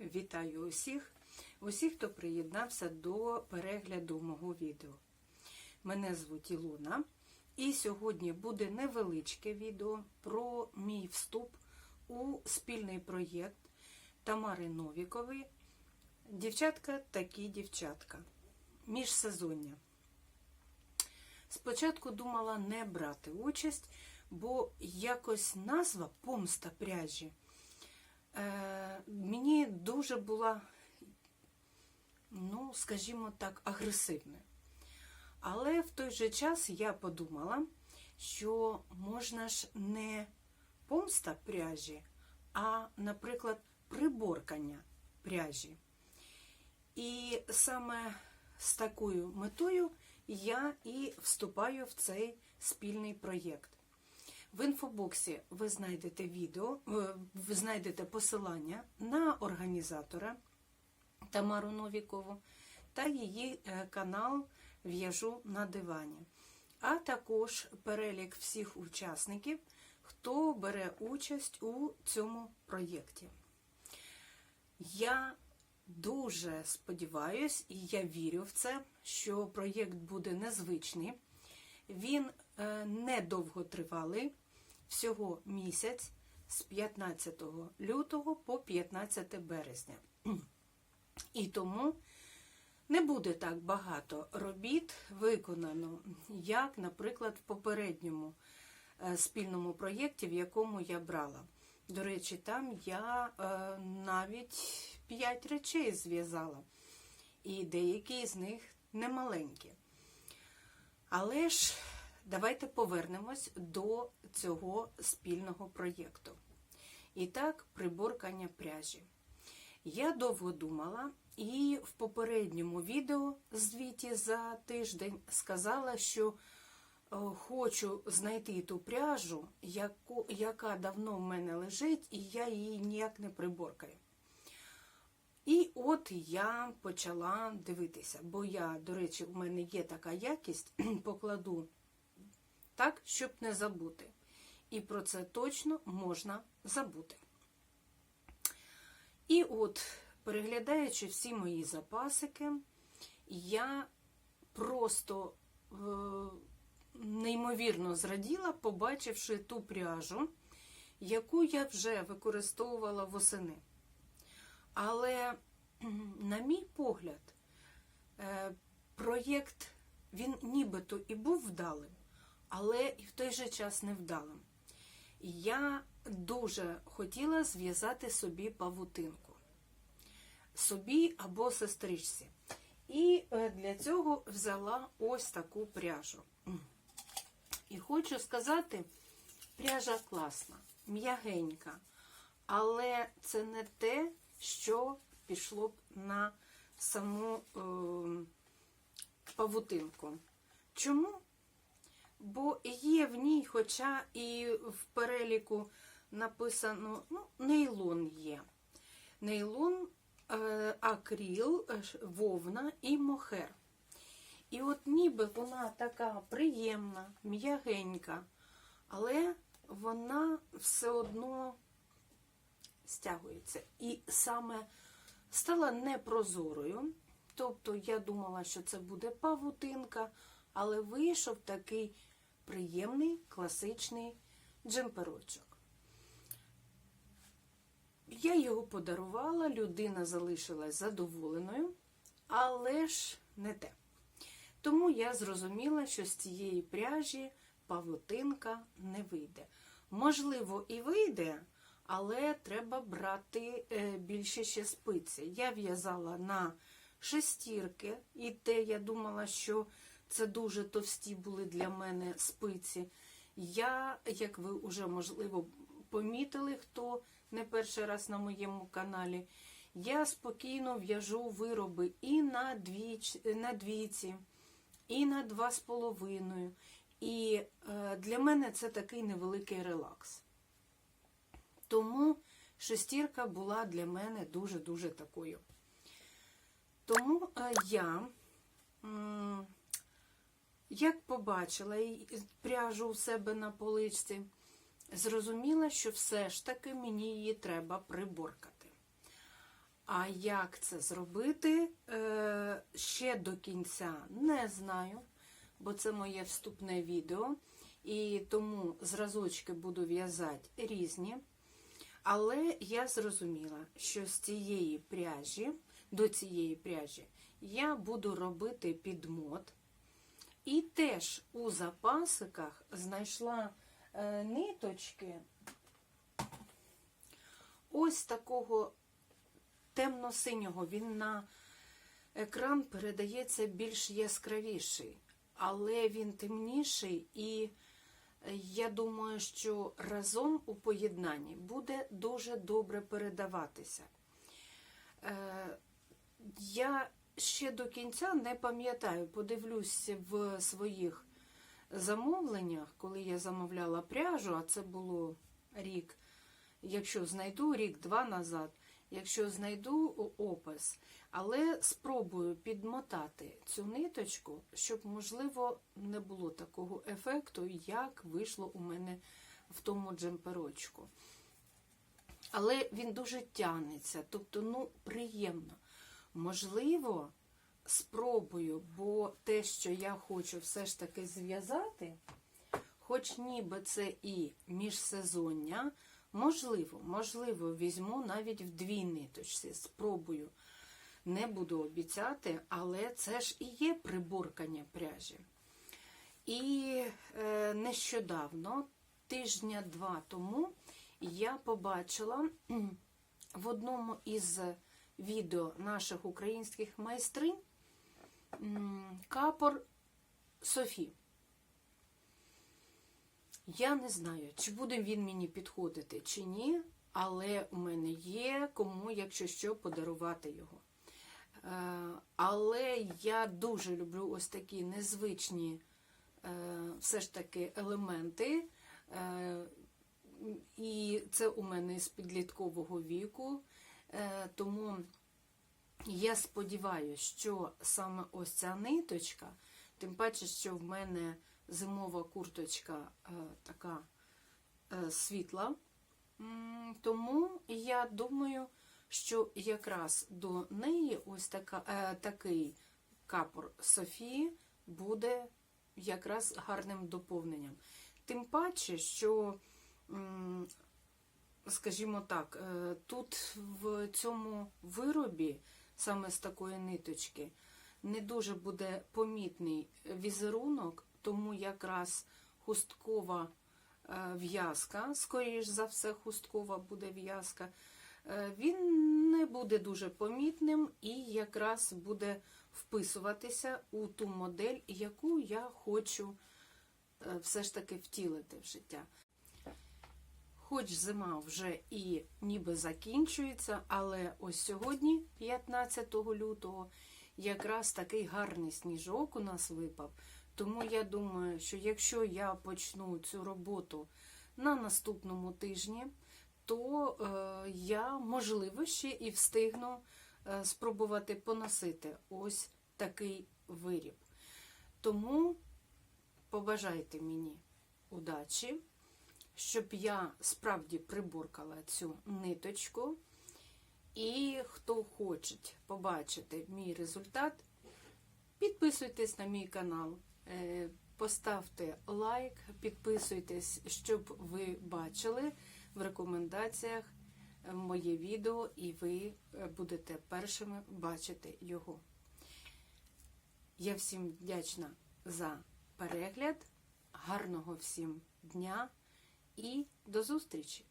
Вітаю усіх, усіх, хто приєднався до перегляду мого відео. Мене звуть Ілона, і сьогодні буде невеличке відео про мій вступ у спільний проєкт Тамари Новікової Дівчатка такі дівчатка. Міжсезоння. Спочатку думала не брати участь, бо якось назва помста пряжі е, дуже була, ну, скажімо так, агресивною. Але в той же час я подумала, що можна ж не помста пряжі, а, наприклад, приборкання пряжі. І саме з такою метою я і вступаю в цей спільний проєкт. В інфобоксі ви знайдете відео, е, ви знайдете посилання на організатора Тамару Новікову та її е, канал В'яжу на дивані, а також перелік всіх учасників, хто бере участь у цьому проєкті. Я дуже сподіваюсь, і я вірю в це, що проєкт буде незвичний. Він е, недовготривалий, всього місяць з 15 лютого по 15 березня. І тому не буде так багато робіт виконано, як, наприклад, в попередньому е, спільному проєкті, в якому я брала. До речі, там я е, навіть 5 речей зв'язала, і деякі з них немаленькі. Але ж давайте повернемось до цього спільного проєкту. І так, приборкання пряжі. Я довго думала і в попередньому відео звіті за тиждень сказала, що е, хочу знайти ту пряжу, яка давно в мене лежить, і я її ніяк не приборкаю. І от я почала дивитися, бо я, до речі, у мене є така якість, покладу так, щоб не забути. І про це точно можна забути. І от, переглядаючи всі мої запасики, я просто е, неймовірно зраділа, побачивши ту пряжу, яку я вже використовувала восени. Але, на мій погляд, е, проєкт він нібито і був вдалим, але і в той же час невдалим. Я дуже хотіла зв'язати собі павутинку, собі або сестричці. І е, для цього взяла ось таку пряжу. І хочу сказати, пряжа класна, м'ягенька, але це не те, що пішло б на саму е, павутинку. Чому? Бо є в ній, хоча і в переліку написано, ну, нейлон є. Нейлон, е, акріл, е, вовна і мохер. І от ніби вона така приємна, м'ягенька, але вона все одно стягується. І саме стала непрозорою. Тобто я думала, що це буде павутинка, але вийшов такий приємний класичний джемперочок. Я його подарувала, людина залишилась задоволеною, але ж не те. Тому я зрозуміла, що з цієї пряжі павутинка не вийде. Можливо, і вийде, але треба брати е, більше ще спиці. Я в'язала на шестірки, і те я думала, що це дуже товсті були для мене спиці. Я, як ви вже, можливо, помітили, хто не перший раз на моєму каналі, я спокійно в'яжу вироби і на, двіч, на двійці, і на два з половиною. І е, для мене це такий невеликий релакс. Тому шестірка була для мене дуже-дуже такою. Тому е, я, як побачила пряжу у себе на поличці, зрозуміла, що все ж таки мені її треба приборкати. А як це зробити, е, ще до кінця не знаю, бо це моє вступне відео, і тому зразочки буду в'язати різні. Але я зрозуміла, що з цієї пряжі, до цієї пряжі, я буду робити підмот. І теж у запасиках знайшла е, ниточки ось такого темно-синього. Він на екран передається більш яскравіший, але він темніший, і я думаю, що разом у поєднанні буде дуже добре передаватися. Е, Я ще до кінця не пам'ятаю, подивлюсь в своїх замовленнях, коли я замовляла пряжу, а це було рік, якщо знайду рік-два назад, якщо знайду опис, але спробую підмотати цю ниточку, щоб, можливо, не було такого ефекту, як вийшло у мене в тому джемперочку. Але він дуже тягнеться, тобто, ну, приємно. Можливо, спробую, бо те, що я хочу все ж таки зв'язати, хоч ніби це і міжсезоння, можливо, можливо, візьму навіть в дві ниточці, спробую. Не буду обіцяти, але це ж і є приборкання пряжі. І е, нещодавно, тижня-два тому, я побачила в одному із відео наших українських майстринь капор Софі. Я не знаю, чи буде він мені підходити, чи ні, але у мене є кому, якщо що, подарувати його. Е, але я дуже люблю ось такі незвичні е, все ж таки елементи. Е, і це у мене з підліткового віку. Тому я сподіваюся, що саме ось ця ниточка, тим паче, що в мене зимова курточка така світла. Тому я думаю, що якраз до неї ось така, е, такий капор Софії буде якраз гарним доповненням. Тим паче, що, скажімо так, е, тут в цьому виробі, саме з такої ниточки, не дуже буде помітний візерунок, тому якраз хусткова е, в'язка, скоріш за все, хусткова буде в'язка. Е, він не буде дуже помітним і якраз буде вписуватися у ту модель, яку я хочу е, все ж таки втілити в життя. Хоч зима вже і ніби закінчується, але ось сьогодні, 15 лютого, якраз такий гарний сніжок у нас випав. Тому я думаю, що якщо я почну цю роботу на наступному тижні, то е, я, можливо, ще і встигну е, спробувати поносити ось такий виріб. Тому побажайте мені удачі, щоб я справді приборкала цю ниточку. І хто хоче побачити мій результат, підписуйтесь на мій канал, е, поставте лайк, підписуйтесь, щоб ви бачили в рекомендаціях е, моє відео, і ви е, будете першими бачити його. Я всім вдячна за перегляд, гарного всім дня і до зустрічі!